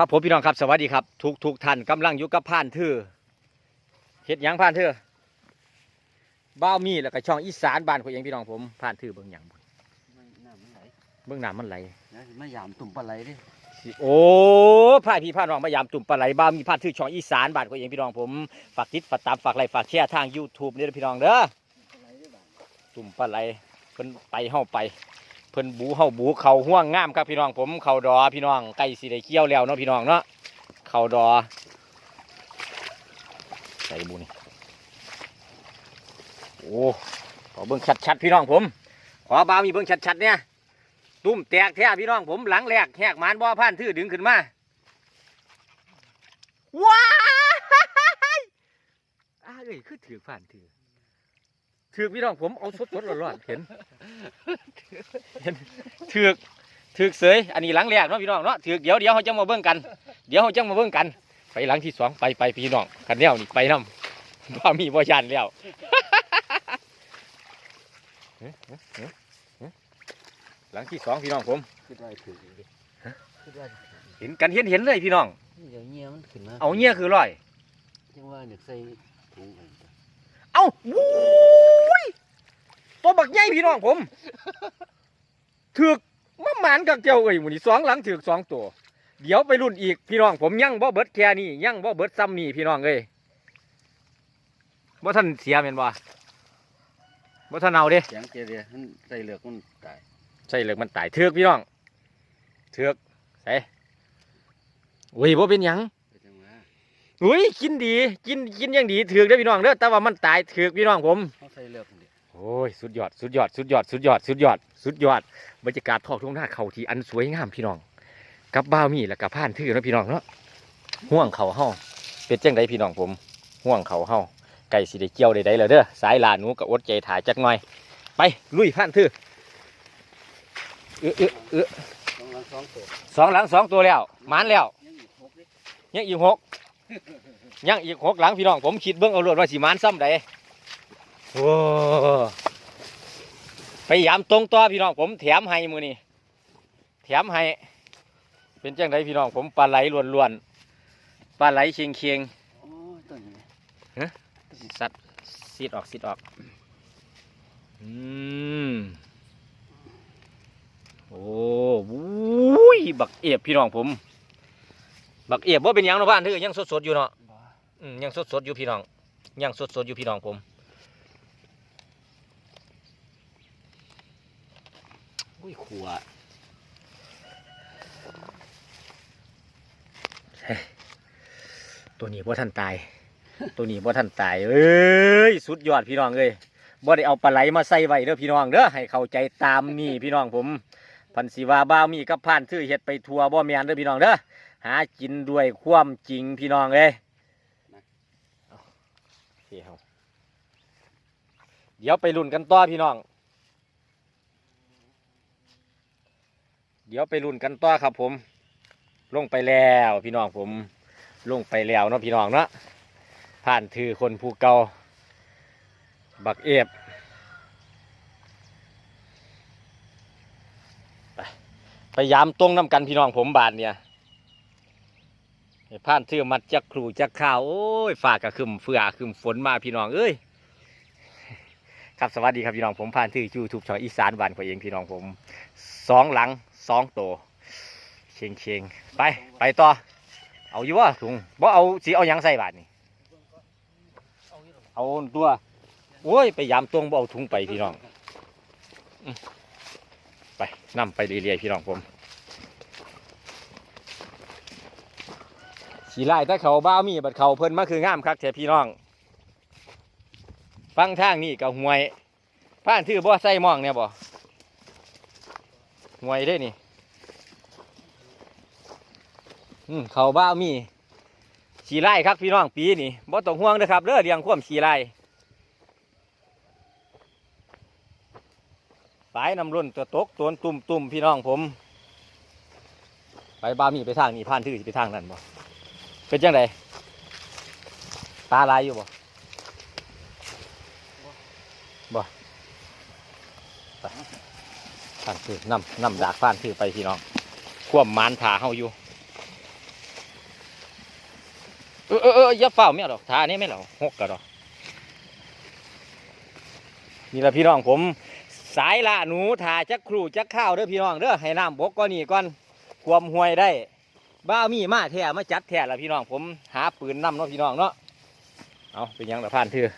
ครับผมพี่น้องครับสวัสดีครับทุกทุกท่านกำลังอยู่กับผ่านทื่อเฮ็ดหยังผ่านทื่อบ้าวมีแล้วก็ช่องอีสานบ้านของเองพี่น้องผมผ่านทื่อเบิ่งหยังน้ำมันไหลเบิ่งน้ำมันไหลนะมายามตุ่มปลาไหลดิสิโอ้พายพี่พาน้องมายามตุ่มปลาไหลบ้าวมีผ่านทื่อช่องอีสานบ้านของเองพี่น้องผมฝากติดฝากตามฝากไลค์ฝากแชร์ทาง YouTube นี่เด้อพี่น้องเด้อปลาไหลดิบ้างตุ่มปลาไหลเพิ่นไปเฮาไปเพิ่นบูเฮาบูเขาห่วงงามครับพี่น้องผมเขาดอพี่น้องใกล้สิได้เกี่ยวแล้วเนาะพี่น้องเนาะเขาดอใส่บุนี่โอ้ขอเบิ่งชัดๆพี่น้องผม ขอบาวมีเบิ่งชัดๆเนี่ยตุ่มแตกแท้พี่น้องผมหลังแรกแหกหมานบ่อผ่านทื่อดึงขึ้นมาว้ายอ้าเอ้ยคือถือผ่านถือ ถือพี่น้องผมเอาสดๆร้อนๆเห็นเห็นถือกถือกเสยอันนี้หลังแรกเนาะพี่น้องเนาะถือกเดี๋ยวเดี๋ยวเขาจะมาเบิ่งกัน เดี๋ยวเขาจะมาเบิ่งกัน ไปหลังที่สองไปไปพี่น้องกันแนวนี่ไปน้ำว่ามีบ่ยันแล้วเอ๊ะเอ๊ะเอ๊ะเอ๊ะหลังที่สองพี่น้องผมคิดว่าถือดิคิดว่าเห็นกันเห็นเห็นเลยพี่น้องเดี๋ยวเงี้ยมันขึ้นมาเอาเงี้ยคือร้อยจังว่าเด็กใส่ถุงอัน เอาวู้ยตัวบักใหญ่พี่น้องผมถือกมาหมานกับเจ้าเอ้ยหมูนี่สองหลังถือกสองตัว เดี๋ยวไปรุ่นอีกพี่น้องผมยังบ่เบิดแค่นี้ยังบ่เบิดซ้ำนี่พี่น้องเอ้ยบ่ท่านเสียแม่นบ่บ่ท่านเอาเด้เสียงเจเดียมันใส่เหลือกมันตายใช่เหลือกมันตายถือกพี่น้องถือกใส่อุ้ยบ่เป็นหยังไปจังว่า อุ้ยกินดีกินกินอยังดีถือกเด้อพี่น้องเด้อแต่ว่ามันตายถือกพี่น้องผม เขาใส่เหลือกนี่โอ้ยสุดยอดสุดยอดสุดยอดสุดยอดสุดยอดสุดยอดบรรยากาศทอกทุ่งนาเขาที่อันสวยงามพี่น้องกับบ้าวมีและกับผ่านทื่อเนาะพี่น้องเนาะห่วงเขาเฮาเป็นจังไดพี่น้องผมห่วงเขาเฮาไก่สิได้เกี่ยวได้ๆแล้วเด้อสายลาหนูกับอดใจถ่ายจักหน่อย ไปลุยผ่านทื่อเออเออเออสองหลังสองตัวสองหลังสองตัวแล้วหมานแล้วยังอีกหกดิยังอีกหก ยังอีกหกหลังพี่น้องผมคิดเบิ่งเอารวดว่าสิหมานซ้ำใดโอ้พยายามตรงต่อพี่น้องผมแถมให้มือนี่แถมให้ เป็นจังไดพี่น้องผมปลาไหลล้วนๆปลาไหลเชียงเคียงโอ้ยต้นนี้ๆสัดซีดออกซีดออกอืมโอ้วุ้ยบักเอฟพี่น้องผม บักเอฟว่าเป็นหยังเนาะบ้านเธอยังสดๆอยู่เนาะบ่อืมยังสดสดๆอยู่พี่น้องยังสดสดๆอยู่พี่น้องผมอุ้ยขัวเฮ้ยตัวนี้บ่ท่านตาย ตัวนี้บ่ท่านตายเอ้ยสุดยอดพี่น้องเอ้ยบ่ได้เอาปลาไหลมาใส่ไว้เด้อพี่น้องเด้อให้เข้าใจตามนี่พี่น้องผมพันสีวาบ้าวมีกับผ่านซื้อเห็ดไปทัวบ่แมนเด้อพี่น้องเด้อ หากินด้วยความจริงพี่น้องเอ้ยเดี๋ยวเดี๋ยวไปลุ้นกันต่อพี่น้อง เดี๋ยวไปลุ้นกันต่อครับผม ลงไปแล้วพี่น้องผม ลงไปแล้วเนาะพี่น้องเนาะ ผ่านถือคนผู้เก่าบักเอฟไปพยายามตรงน้ำกันพี่น้องผมบาทเนี่ยให้ ผ่านชื่อมัดจักครูจักข่าวโอ้ยฝากกระคึมเฟือคึมฝนมาพี่น้องเอ้ยครับสวัสดีครับพี่น้องผมผ่านชื่อยูทูบช่องอีสานบ้านของเองพี่น้องผมสองหลังสองโตเชงเชงไปไปต่อเอาอยู่วะถุงบ่เอาสีเอายังใส่บาทนี่เอาตัวโอ้ยไปยามตวงบ่เอาถุงไปพี่น้องไปนำไปเรื่อยๆพี่น้องผม สีไล่ถ้าเขาบ้ามีบัดเขาเพิ่นมาคืองามคักแท้พี่น้องฟังทางนี่กับห่วยผ่านถือบ่ใส่มองเนี่ยบ่ห่วยได้นี่อืมเขาบ้ามีสีไล่ครับพี่น้องปีนี่บ่ต้องห่วงนะครับเด้อเรียงควมสีไล่สายน้ำรุ่นตัวตกตัวตุ่มตุ่มพี่น้องผม ไปบ้ามีไปทางนี้ผ่านถือไปทางนั้นบ่ เป็นจังไดตาลายอยู่บ่บ่ไปผ่านคือน้ำน้ำดากผ่านคือไปพี่น้องควมหมานถาเฮาอยู่เออเออเอออย่าเฝ้าไม่เอาดอกทานี่ไม่หรอกหกกะดอกนี่ละพี่น้องผม สายละหนูทาจักครูจักข้าวเด้อพี่น้องเด้อให้น้ำบกก็นี่ก่อนความห่วยได้ บ้ามีมาแท้มาจัดแท้ละพี่น้องผมหาปืนนำเนาะพี่น้องเนาะเอาเป็นยังละผ่านเถือ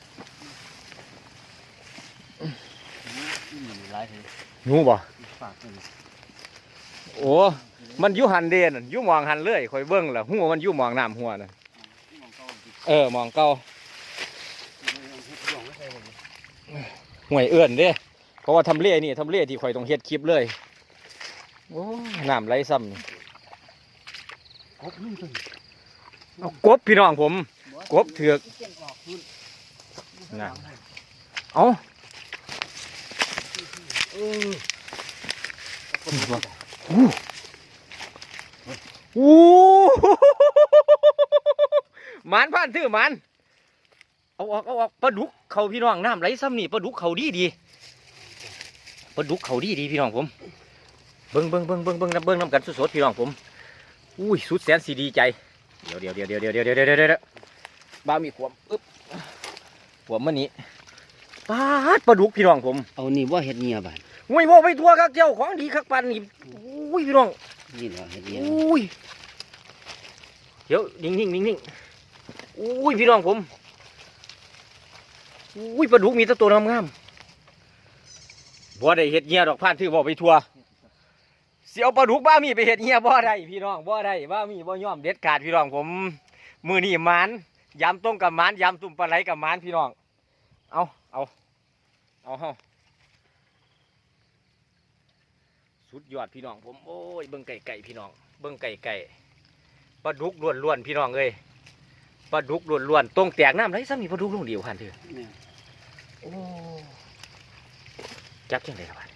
หนูบ่โอ้มันยู่หันเดนนอยู่หมองหันเลยคอยเบิ้งละหัวมันยู่หมองน้ำหัวน่ะเออหมองเก่าห่วยเอื้อนเด้เพราะว่าทำเล่นี่ทำเล่ที่คอยต้องเฮ็ดคลิปเลยโอ้น้ำไหลซ้ำ นี่ครบนี่ตัวเอากบพี่น้องผม กบเถือกนะเอาเอออู้หมันผ่านถือมันเอาออกเอาออกปลาดุกเขาพี่น้องน้ำไหลซ้ำนี่ปลาดุกเขาดีดีปลาดุกเขาดีดีพี่น้องผมเบิ้งเบิ้งเบิ้งเบิ้งเบิ้งน้ำเบิ้งน้ำกันสดๆพี่น้องผม อุ้ยสุดแสนสีดีใจเดี๋ยวเดี๋ยวเดี๋ยวเดี๋ยวเดี๋ยวเดี๋ยวเดี๋ยวเดี๋ยวเดี๋ยวบ้ามีขวมอึ๊บขวมมันนี้ปาดปลาดุกพี่น้องผม เอานี่ว่าเฮ็ดเงียบานงวยโมไปทั่วครับเจ้าของดีคักปันนี่อุ้ยพี่น้องนี่เหรอเฮ็ดเงียบอุ้ยเดี๋ยวนิ่งนิ่งนิ่งนิ่งอุ้ยพี่น้องผมอุ้ยปลาดุกมีแตัวตัวงามๆบ่ได้เห็ดเงี้ยดอกพานถือบอกไปทั่ว เสียวปลาดุกบ้ามีไปเห็ดเงี้ยบ่ได้พี่น้องบ่ได้บ้ามีบ่ยอมเด็ดขาดพี่น้องผม มือนี่หมานยำต้มกับหมานยำตุ่มปลาไหลกับหมานพี่น้อง เอาเอาเอาเฮาสุดยอดพี่น้องผมโอ้ยเบิ่งไก่ไก่พี่น้อง เบิ่งไก่ไก่ปลาดุกล้วนๆพี่น้องเอ้ยปลาดุกล้วนๆตรงแตกน้ำไรซ้ำมีปลาดุกลงเดียวพันเถอะเนี่ยโอ้จับจังไดล่ะบัด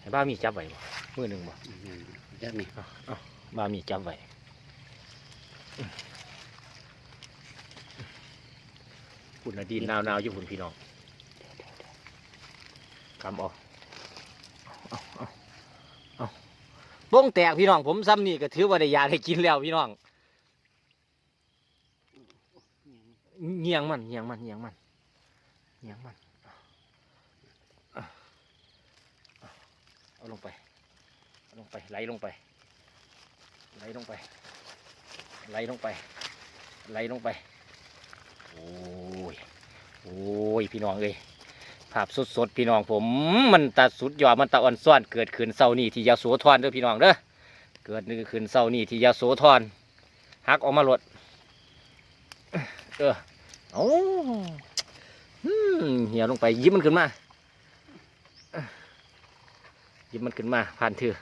ให้บ้ามีจับไว้บ่ มือหนึ่งบ่อืมจักนี่บ้ามีจับไว้อืมคุณน่ะดินหนาวๆอยู่คุณพี่น้องคำเออกเอาเอาเอาโป้งแตกพี่น้องผมซ้ำนี่ก็ถือว่าได้ยาได้กินแล้วพี่น้องเงียงมันเงียงมันเงียงมันเงียงมันเอาลงไปเอา ลงไปไหลลงไปไหลลงไปไหลลงไปไหลลงไป โอ้ย โอ้ย พี่น้องเอ้ยภาพสดๆ พี่น้องผม มันตาสุดยอด มันตาอ่อนซ่อนเกิดขึ้นเศร้านี่ที่ยาโสธรเด้อพี่น้องเด้อ เกิดนึกขึ้นเศร้านี่ที่ยาโสธรหักออกมาหลด เออเอาอืมเหี่ยวลงไปยิ้มมันขึ้นมา ยิบมันขึ้นมา ผ่านถือ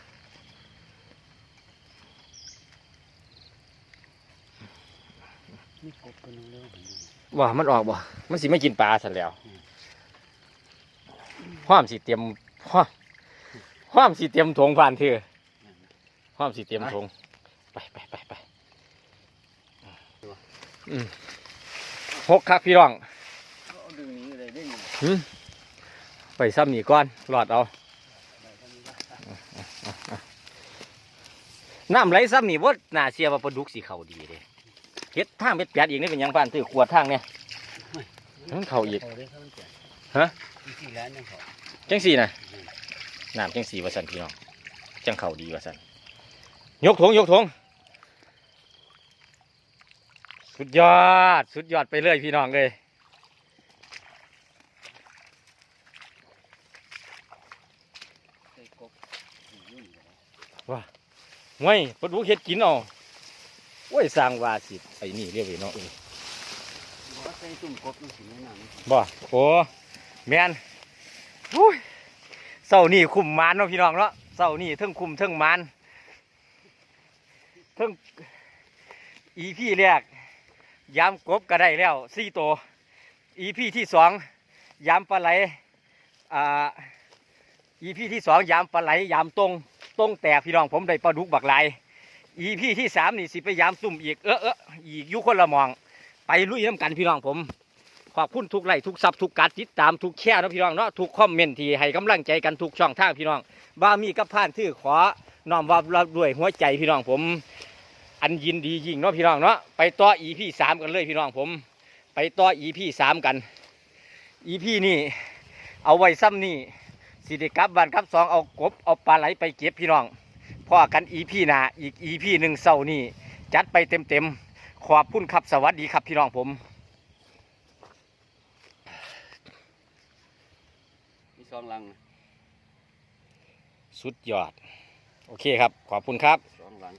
นี่กบตัวนึงแล้วผมว่ามันออกบ่มันสิไม่กินปลาสันแล้วห้อมสิเตรียมห้อมห้อมสิเตรียมถงผ่านถือห้อมสิเตรียมถงไปไปไปไปอืมหกคักพี่น้องเอาดึงนี้เลยได้นี่หืมไปซ้ำนี่ก้อนหลอดเอาได้เท่านี้ละน้ำไหลซ้ำนี่ว่าน่าเสียว่าปลาดุกสีเขาดีเด้ เฮ็ดทางเป็ดแปดอีกนี่เป็นหยังผ่านถือขวดทางเนี่ยมันเขาอีกเขาได้เขาแก่ฮะมีสี่ล้านยังเขาจังสี่นะน้ำจังสี่ว่าสันพี่น้องจังเขาดีว่าสันยกถงยกถงสุดยอด สุดยอดไปเลยพี่น้องเลยใส่กบอยู่นี่แหละห่วยปลาดุกเฮ็ดกินเอา โอ้ยสร้างว่าสิไอ้นี่เรียกว่าเนาะเอบอกว่าใส่ตุ่มกบต้องสิแนะนบ่โอ้แมนโอ้ยเสานี่คุมมานเนาะพี่น้องเนาะเสานี่เทั้งคุมเทั้งมานเทั้งอีพี่แรกยามกบก็ได้แล้วสี่ตัวอีพี่ที่สองยามปลาไหลอ่าอีพี่ที่สองยามปลาไหลยามตรงตรงแตกพี่น้องผมได้ปลาดุกบักหล อีพี่ที่สามนี่สิไปยามซุ่มอีกเออเอออีกยู่คนละมอง ไปลุยน้ำกันพี่น้องผม ขอบคุณทุกไลค์ทุกซับทุกการติดตามทุกแชร์นะพี่น้องเนาะทุกคอมเมนต์ที่ให้กำลังใจกันทุกช่องทางพี่น้องว่ามีกับผ่านทื่อขอน้อมว่ารับด้วยหัวใจพี่น้องผม อันยินดียิ่งเนาะพี่น้องเนาะไปต่ออีพี่สามกันเลยพี่น้องผม ไปต่ออีพี่สามกันอีพี่นี่ เอาไว้ซ้ำนี่สิได้กลับบ้านกลับสองเอากบเอาปลาไหลไปเก็บพี่น้อง พอกันอีพีหน้าอีกอีพีหนึ่งเศร้านี่จัดไปเต็มเต็มๆขอบคุณครับสวัสดีครับพี่น้องผมมีสองลังนะสุดยอด โอเคครับ ขอบคุณครับสองลัง